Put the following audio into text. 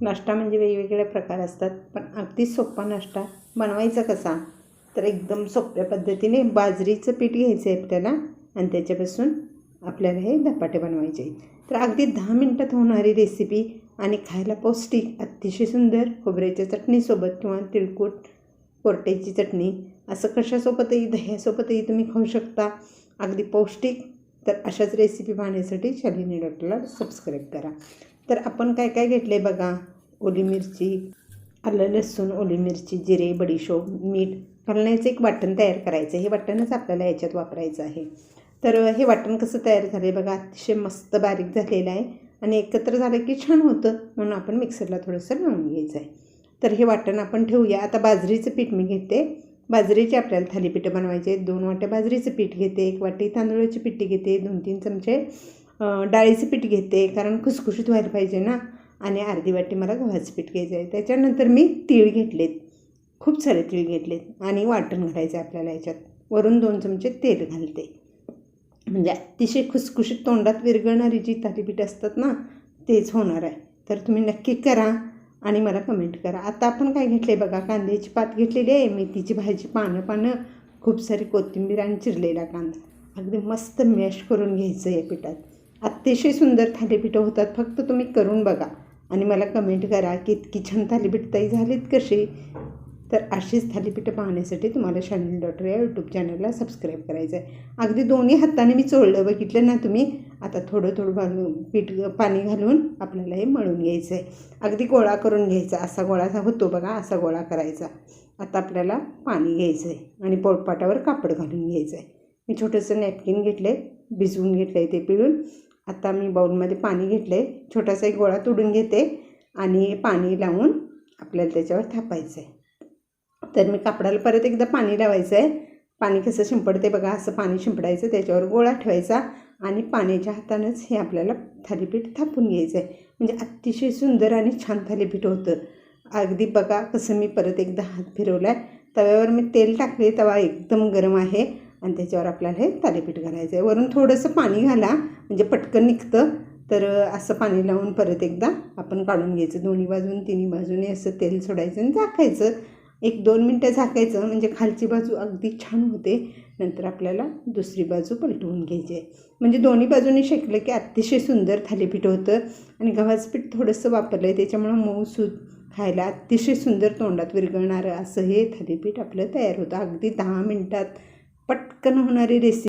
नाश्ता म्हणजे वेगवेगळे प्रकार असतात पण अगदी सोपा नाश्ता बनवायचा कसा? तर एकदम सोप्या पद्धतीने बाजरीचं पीठ घ्यायचं आहे आपल्याला आणि त्याच्यापासून आपल्याला हे धपाटे बनवायचे आहेत. तर अगदी दहा मिनटात होणारी रेसिपी आणि खायला पौष्टिक अतिशय सुंदर खोबऱ्याच्या चटणीसोबत किंवा तिळकूट कोरट्याची चटणी असं कशासोबतही दह्यासोबतही तुम्ही खाऊ शकता. अगदी पौष्टिक तर अशाच रेसिपी पाहण्यासाठी शालिनी डॉक्टरला सबस्क्राईब करा. तर आपण काय काय घेतलं आहे बघा? ओली मिरची आलं लसूण ओली मिरची जिरे बडीशोप मीठ. घालण्याचं एक वाटण तयार करायचं. हे वाटणच आपल्याला याच्यात वापरायचं आहे. तर हे वाटण कसं तयार झालं आहे बघा? अतिशय मस्त बारीक झालेलं आहे आणि एकत्र झालं की छान होतं म्हणून आपण मिक्सरला थोडंसं लावून घ्यायचं आहे. तर हे वाटण आपण ठेवूया. आता बाजरीचं पीठ मी घेते. बाजरीचे आपल्याला थालीपीठं बनवायचे आहेत. दोन वाट्या बाजरीचं पीठ घेते. एक वाटी तांदूळाची पिठी घेते. दोन तीन चमचे डाळीचं पीठ घेते कारण खुसखुशीत व्हायला पाहिजे ना. आणि अर्धी वाटी मला गव्हाचं पीठ घ्यायचं आहे त्याच्यानंतर मी तीळ घेतलेत. खूप सारे तीळ घेतलेत. आणि वाटण घालायचं आहे आपल्याला याच्यात. वरून दोन चमचे तेल घालते. म्हणजे अतिशय खुसखुशीत तोंडात विरघळणारी जी थालीपीठ असतात ना तेच होणार आहे. तर तुम्ही नक्की करा आणि मला कमेंट करा. आता आपण काय घेतले बघा कांद्याची पात घेतलेली आहे. मेथीची भाजी पानं पानं खूप सारी कोथिंबीर आणि चिरलेला कांदा. अगदी मस्त मॅश करून घ्यायचं या पिठात. अतिशय सुंदर थालीपीठं होतात. फक्त तुम्ही करून बघा आणि मला कमेंट करा की इतकी छान थालीपीठ ताई झालीत कशी. तर अशीच थालीपीठं पाहण्यासाठी तुम्हाला शालिनी डॉक्टर या यूट्यूब चॅनलला सबस्क्राईब करायचं आहे अगदी दोन्ही हाताने मी चोळलं बघितलं ना तुम्ही. आता थोडं थोडं घालून पीठ पाणी घालून आपल्याला हे मळून घ्यायचं आहे अगदी गोळा करून घ्यायचा. असा गोळा होतो बघा असा गोळा करायचा. आता आपल्याला पाणी घ्यायचं आहे आणि पोटपाटावर कापड घालून घ्यायचं आहे मी छोटंसं नॅपकिन घेतलं आहे भिजवून घेतलं आहे ते पिळून. आता मी बाऊलमध्ये पाणी घेतलं आहे छोटासा एक गोळा तोडून घेते आणि पाणी लावून आपल्याला त्याच्यावर थापायचं आहे तर मी कापडाला परत एकदा पाणी लावायचं आहे पाणी कसं शिंपडते बघा असं पाणी शिंपडायचं त्याच्यावर गोळा ठेवायचा आणि पाण्याच्या हातानंच हे आपल्याला थालीपीठ थापून घ्यायचं आहे म्हणजे अतिशय सुंदर आणि छान थालीपीठ होतं. अगदी बघा कसं मी परत एकदा हात फिरवला आहे तव्यावर मी तेल टाकले तवा एकदम गरम आहे. आणि त्याच्यावर आपल्याला हे थालीपीठ घालायचं आहे वरून थोडंसं पाणी घाला म्हणजे पटकन निघतं. तर असं पाणी लावून परत एकदा आपण काढून घ्यायचं. दोन्ही बाजून तिन्ही बाजूने असं तेल सोडायचं आणि झाकायचं. एक दोन मिनटं झाकायचं म्हणजे खालची बाजू अगदी छान होते. नंतर आपल्याला दुसरी बाजू पलटवून घ्यायची आहे म्हणजे दोन्ही बाजूने शेकलं की अतिशय सुंदर थालीपीठ होतं. आणि गव्हाचं पीठ थोडंसं वापरलं आहे त्याच्यामुळं मऊ सूद खायला अतिशय सुंदर तोंडात विरघळणारं असं हे थालीपीठ आपलं तयार होतं. अगदी दहा मिनटात पटकन होणारी रेसिपी